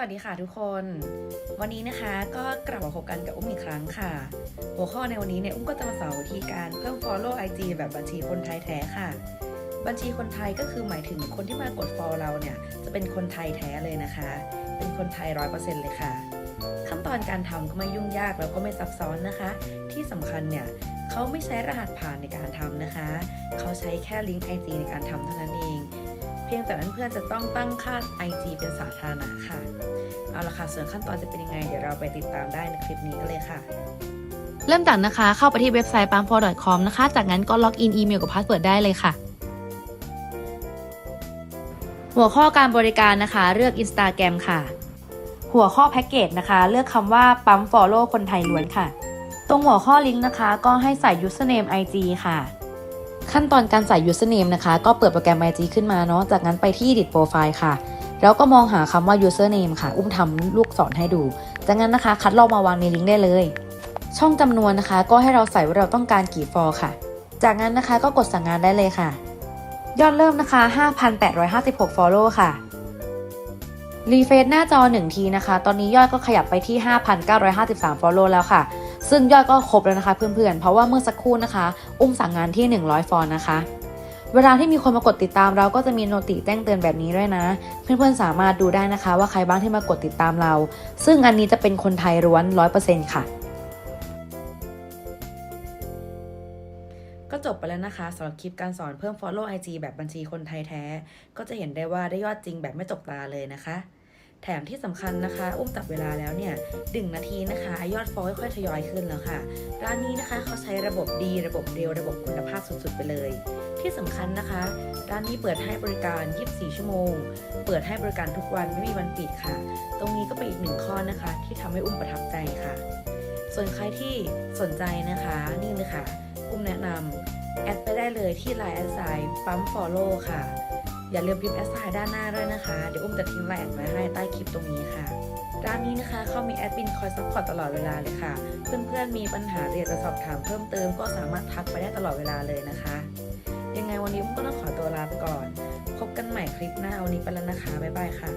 วัสดีค่ะทุกคน วันนี้นะคะก็กลับมาพบกันกับอุ้มอีกครั้งค่ะ หัวข้อในวันนี้เนี่ยอุ้มก็จะมาสอนวิธีการเพิ่ม follow IG แบบบัญชีคนไทยแท้ค่ะ บัญชีคนไทยก็คือหมายถึงคนที่มากด follow เราเนี่ยจะเป็นคนไทยแท้เลยนะคะ เป็นคนไทยร้อยเปอร์เซ็นต์เลยค่ะ ขั้นตอนการทำก็ไม่ยุ่งยากแล้วก็ไม่ซับซ้อนนะคะ ที่สำคัญเนี่ยเขาไม่ใช้รหัสผ่านในการทำนะคะ เขาใช้แค่ลิงก์ IG ในการทำเท่านั้นเอง เพียงแต่นั้นเพื่อนจะต้องตั้งค่า IG เป็นสาธารณะค่ะ เอาละค่ะ ส่วนขั้นตอนจะเป็นยังไง เดี๋ยวเราไปติดตามได้ในคลิปนี้กันเลยค่ะ เริ่มจากนะคะ เข้าไปที่เว็บไซต์ p a m p o c o m นะคะ จากนั้นก็ล็อกอินอีเมลกับพาสเวิร์ดได้เลยค่ะ หัวข้อการบริการนะคะ เลือก Instagram ค่ะ หัวข้อแพ็กเกจนะคะ เลือกคำว่าปั๊ม Follow คนไทยล้วนค่ะ ตรงหัวข้อลิงก์นะคะ ก็ให้ใส่ username IG ค่ะ ขั้นตอนการใส่ username นะคะ ก็เปิดโปรแกรม IG ขึ้นมาเนาะ จากนั้นไปที่ edit profile ค่ะ แล้วก็มองหาคำว่า username ค่ะ อุ้มทำลูกศรให้ดู จากนั้นนะคะ คัดลอกมาวางในลิงก์ได้เลย ช่องจำนวนนะคะ ก็ให้เราใส่ว่าเราต้องการกี่ฟอร์ค่ะ จากนั้นนะคะก็กดสั่งงานได้เลยค่ะ ยอดเริ่มนะคะ 5,856 follow ค่ะ รีเฟรชหน้าจอ 1 ทีนะคะ ตอนนี้ยอดก็ขยับไปที่ 5,953 follow แล้วค่ะ ซึ่งยอดก็ครบแล้วนะคะเพื่อนๆ เพราะว่าเมื่อสักครู่นะคะ อุ้มสั่งงานที่ 100 ฟอร์นะคะ เวลาที่มีคนมากดติดตามเราก็จะมีโนติแจ้งเตือนแบบนี้ด้วยนะ เพื่อนๆสามารถดูได้นะคะ ว่าใครบ้างที่มากดติดตามเรา ซึ่งอันนี้จะเป็นคนไทยล้วน 100%ค่ะก็จบไปแล้วนะคะสำหรับคลิปการสอนเพิ่ม follow IG แบบบัญชีคนไทยแท้ ก็จะเห็นได้ว่าได้ยอดจริงแบบไม่จกตาเลยนะคะ แถมที่สำคัญนะคะ อุ้มจับเวลาแล้วเนี่ยดึงนาทีนะคะ ยอดฟอลค่อยๆทยอยขึ้นแล้วค่ะ ร้านนี้นะคะเขาใช้ระบบดี ระบบเร็ว ระบบคุณภาพสุดๆไปเลย ที่สำคัญนะคะ ร้านนี้เปิดให้บริการ 24 ชั่วโมง เปิดให้บริการทุกวันไม่มีวันปิดค่ะ ตรงนี้ก็เป็นอีกหนึ่งข้อนะคะ ที่ทำให้อุ้มประทับใจค่ะ ส่วนใครที่สนใจนะคะนี่เลยค่ะอุ้มแนะนำแอดไปได้เลยที่ Line แอดไซน์ปั๊ม follow ค่ะ อย่าลืมพิมพ์แอดไซน์ด้านหน้าด้วยนะคะ เดี๋ยวอุ้มจะทิ้งไลน์แอดไว้ให้ใต้คลิปตรงนี้ค่ะ ร้านนี้นะคะเขามีแอดมินคอยซัพพอร์ตตลอดเวลาเลยค่ะ เพื่อนๆมีปัญหาเรียนจะสอบถามเพิ่มเติมก็สามารถทักไปได้ตลอดเวลาเลยนะคะ ยังไงวันนี้อุ้มก็ต้องขอตัวลาไปก่อน พบกันใหม่คลิปหน้าวันนี้ไปแล้วนะคะ บ๊ายบายค่ะ